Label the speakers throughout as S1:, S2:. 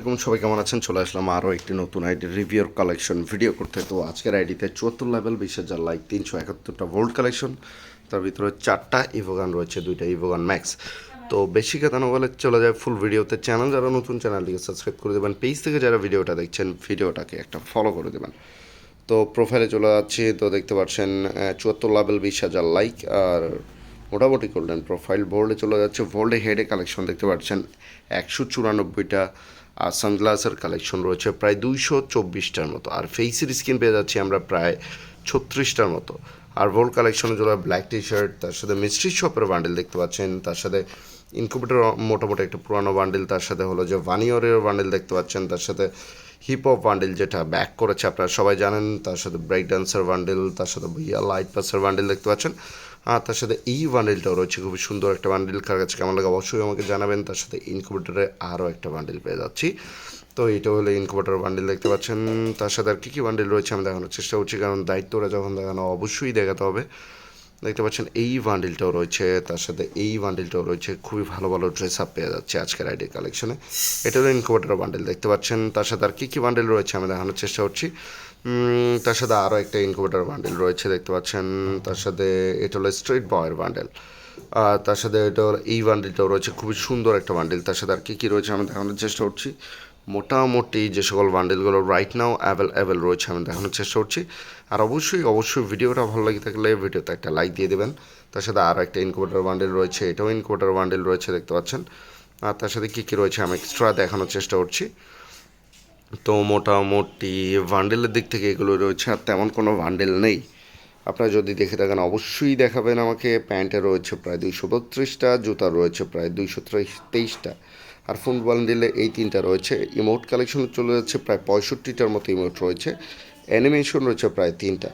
S1: এরকম সবাই কেমন আছেন? চলে আসলাম আরও একটি নতুন আইডি রিভিউর কালেকশন ভিডিও করতে। তো আজকের আইডিতে চুয়াত্তর লেভেল বিশ হাজার লাইক তিনশো একাত্তরটা ভোল্ট কালেকশন তার ভিতরে চারটা ইভোগান রয়েছে, দুইটা ইভোগান ম্যাক্স তো বেশি কথা না বলে চলে যায় ফুল ভিডিওতে চ্যানেল যারা নতুন চ্যানেলটিকে সাবস্ক্রাইব করে দেবেন। পেজ থেকে যারা ভিডিওটা দেখছেন ভিডিওটাকে একটা ফলো করে দেবেন। তো প্রোফাইলে চলে যাচ্ছি। তো দেখতে পাচ্ছেন চুয়াত্তর লেভেল বিশ হাজার লাইক আর মোটামুটি করলেন প্রোফাইল বোল্ডে চলে যাচ্ছে। ভোল্ডে হেডে কালেকশন দেখতে পাচ্ছেন, একশো চুরানব্বইটা আর সানগ্লাসের কালেকশন রয়েছে প্রায় দুইশো চব্বিশটার মতো। আর ফেসের স্কিন পেয়ে যাচ্ছি আমরা প্রায় ছত্রিশটার মতো। আর ভোল্ড কালেকশনে চলে ব্ল্যাক টি শার্ট তার সাথে মিস্ট্রি শপের বান্ডেল দেখতে পাচ্ছেন। তার সাথে ইনকুবেটর মোটামুটি একটা পুরানো বান্ডেল তার সাথে হলো যে ভানিয়রের বান্ডেল দেখতে পাচ্ছেন। তার সাথে হিপ হপ বান্ডেল যেটা ব্যাক করেছে, আপনারা সবাই জানেন। তার সাথে ব্রেক ডান্সার বান্ডেল তার সাথে ভুইয়া লাইট পাসের বান্ডেল দেখতে পাচ্ছেন। আর তার সাথে এই বান্ডেলটাও রয়েছে, খুবই সুন্দর একটা বান্ডেল কার কাছে কেমন লাগে অবশ্যই আমাকে জানাবেন। তার সাথে ইনকুবেটারে আরও একটা বান্ডেল পেয়ে যাচ্ছি। তো এটা হলো ইনকুবেটার বান্ডেল দেখতে পাচ্ছেন। তার সাথে আর কী কী বান্ডেল রয়েছে আমি দেখানোর চেষ্টা করছি, কারণ দায়িত্বরা যখন দেখানো অবশ্যই দেখাতে হবে। দেখতে পাচ্ছেন, এই বান্ডিলটাও রয়েছে, তার সাথে এই বান্ডিলটাও রয়েছে, খুবই ভালো ভালো ড্রেস আপ পেয়ে যাচ্ছে আজকের আইডি কালেকশনে এটা হলো ইনকুবেটার বান্ডেল দেখতে পাচ্ছেন, তার সাথে আর কী কী বান্ডেল রয়েছে আমি দেখানোর চেষ্টা করছি। তার সাথে আরও একটা ইনকুবেটার বান্ডেল রয়েছে, দেখতে পাচ্ছেন, তার সাথে এটা হলো স্ট্রিট বয়ের বান্ডেল আর তার সাথে এটা এই বান্ডিলটাও রয়েছে, খুবই সুন্দর একটা বান্ডিল তার সাথে আর কী কী রয়েছে আমি দেখানোর চেষ্টা করছি। মোটামুটি যে সকল বান্ডেলগুলো রাইট নাও অ্যাভেলেবেল রয়েছে, আমি দেখানোর চেষ্টা করছি। আর অবশ্যই অবশ্যই ভিডিওটা ভালো লাগে থাকলে ভিডিওতে একটা লাইক দিয়ে দেবেন। তার সাথে আরও একটা ইনকুবেটার বান্ডেল রয়েছে, এটাও ইনকুবেটার বান্ডেল রয়েছে, দেখতে পাচ্ছেন। আর তার সাথে কী কী রয়েছে আমি এক্সট্রা দেখানোর চেষ্টা করছি। তো মোটামুটি বান্ডেলের দিক থেকে এগুলো রয়েছে, আর তেমন কোনো বান্ডেল নেই। আপনারা যদি দেখে থাকেন, অবশ্যই দেখাবেন আমাকে। প্যান্টে রয়েছে প্রায় দুইশো বত্রিশটা, জুতা রয়েছে প্রায় দুইশো তেইশটা। আর ফোন বান্ডেলে এই তিনটা রয়েছে। ইমোট কালেকশন চলে যাচ্ছে প্রায় পঁয়ষট্টিটার মতো ইমোট রয়েছে। অ্যানিমেশন রয়েছে প্রায় তিনটা।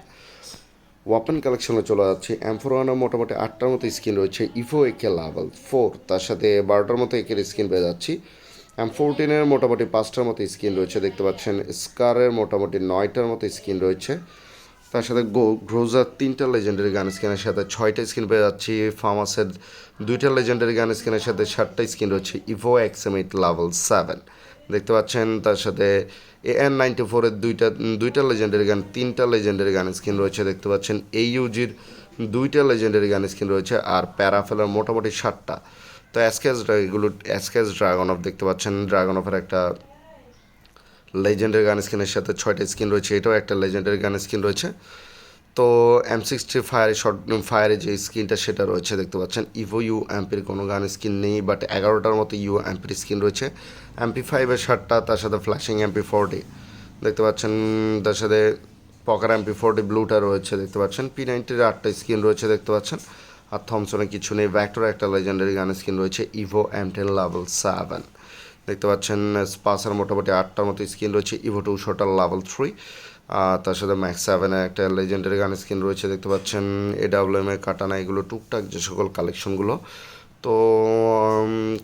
S1: ওয়াপেন কালেকশনে চলে যাচ্ছে। অ্যাম্ফোরানের মোটামুটি আটটার মতো স্কিন রয়েছে। ইভো একে লাভেল। ফোর, তার সাথে বারোটার মতো একের স্কিন পেয়ে যাচ্ছি। এম ফোরটিনের মোটামুটি পাঁচটার মতো স্কিন রয়েছে। দেখতে পাচ্ছেন, স্কারের মোটামুটি নয়টার মতো স্কিন রয়েছে। তার সাথে গো গ্রোজার তিনটা লেজেন্ডারি গান স্কিনের সাথে, ছয়টা স্কিন পেয়ে যাচ্ছি ফার্মাসের দুইটা লেজেন্ডারি গান স্কিনের সাথে, সাতটা স্কিন রয়েছে ইভো এক্সএমিট লাভেল সেভেন দেখতে পাচ্ছেন, তার সাথে এ এন নাইনটি ফোরের দুইটা দুইটা লেজেন্ডারি গান তিনটা লেজেন্ডারি গান স্কিন রয়েছে, দেখতে পাচ্ছেন এই ইউজির দুইটা লেজেন্ডারি গান স্কিন রয়েছে, আর প্যারাফেলার মোটামুটি ষাটটা তো অ্যাসকেস এগুলো অ্যাসকেস ড্রাগন অফ দেখতে পাচ্ছেন ড্রাগন অফের একটা লেজেন্ডারি গান স্কিনের সাথে ছয়টা স্কিন রয়েছে, এটাও একটা লেজেন্ডারি গান স্কিন রয়েছে। তো এম সিক্সটি ফায়ার শর্ট ফায়ারে যে স্কিনটা সেটা রয়েছে, দেখতে পাচ্ছেন। ইভো ইউ এমপির কোনো গান স্কিন নেই বাট এগারোটার মতো ইউ এমপির স্কিন রয়েছে। এমপি ফাইভের শার্টটা তার সাথে ফ্ল্যাশিং এমপি ফোরটি দেখতে পাচ্ছেন, তার সাথে পকার এমপি ফোরটি ব্লুটা রয়েছে, দেখতে পাচ্ছেন। পি নাইনটির আটটা স্কিন রয়েছে, দেখতে পাচ্ছেন। আর থমসনে কিছু নেই ভ্যাক্টর একটা লেজেন্ডারি গান স্কিন রয়েছে Evo M ten level seven দেখতে পাচ্ছেন স্পাসের মোটামুটি আটটার মতো স্কিন রয়েছে ইভো টু শোটার লেভেল থ্রি তার সাথে ম্যাক্স সেভেনের একটা লেজেন্ডারি গান স্কিন রয়েছে, দেখতে পাচ্ছেন এডাব্লিউএম এর কাটানা এগুলো টুকটাক যে সকল কালেকশনগুলো তো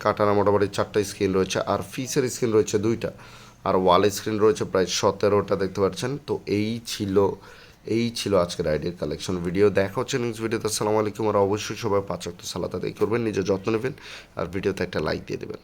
S1: কাটানা মোটামুটি চারটা স্ক্রিন রয়েছে, আর ফিসের স্ক্রিন রয়েছে দুইটা। আর ওয়াল স্ক্রিন রয়েছে প্রায় সতেরোটা, দেখতে পাচ্ছেন। তো এই ছিল এই ছিল আজকের আইডিয়ার কালেকশন ভিডিও দেখা হচ্ছে নেক্সট ভিডিওতে আসসালামু আলাইকুম, আর অবশ্যই সবাই পাঁচ সালাত আদায় করবেন, নিজের যত্ন নেবেন, আর ভিডিওতে একটা লাইক দিয়ে দেবেন।